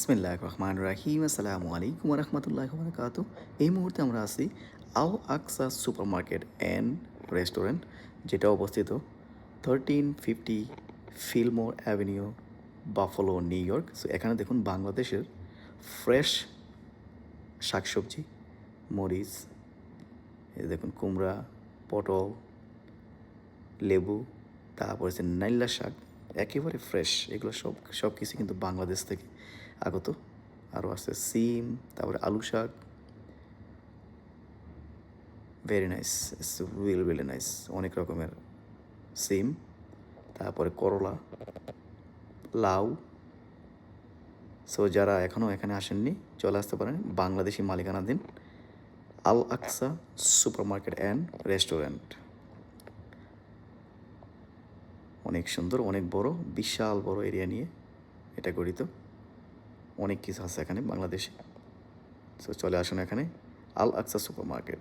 বিসমিল্লাহ রহমান রাহিম আসসালামু আলাইকুম রহমতুল্লাহ বরকাত এই মুহূর্তে আমরা আছি Al Aqsa super market and restaurant, যেটা অবস্থিত thirteen fifty Fillmore avenue Buffalo New York so এখানে দেখুন বাংলাদেশের ফ্রেশ শাকসবজি, মরিচ দেখুন কুমড়া, পটল, লেবু, তারপর হচ্ছে নাইল্লা শাক। একেবারে ফ্রেশ এগুলো সব সব কিছু কিন্তু বাংলাদেশ থেকে। আগত আরও আছে সিম, তারপরে আলু শাক। Very nice it's real really nice অনেক রকমের সিম। তারপরে করলা, লাউ। সো যারা এখনও এখানে আসেননি, চলে আসতে পারেন। বাংলাদেশি মালিকানাধীন Al Aqsa super market and restaurant. অনেক সুন্দর, অনেক বড়, বিশাল বড় এরিয়া নিয়ে এটা গড়িত অনেক কিছু আছে এখানে বাংলাদেশে। সো চলে আসুন এখানে, আল আকসা সুপার মার্কেট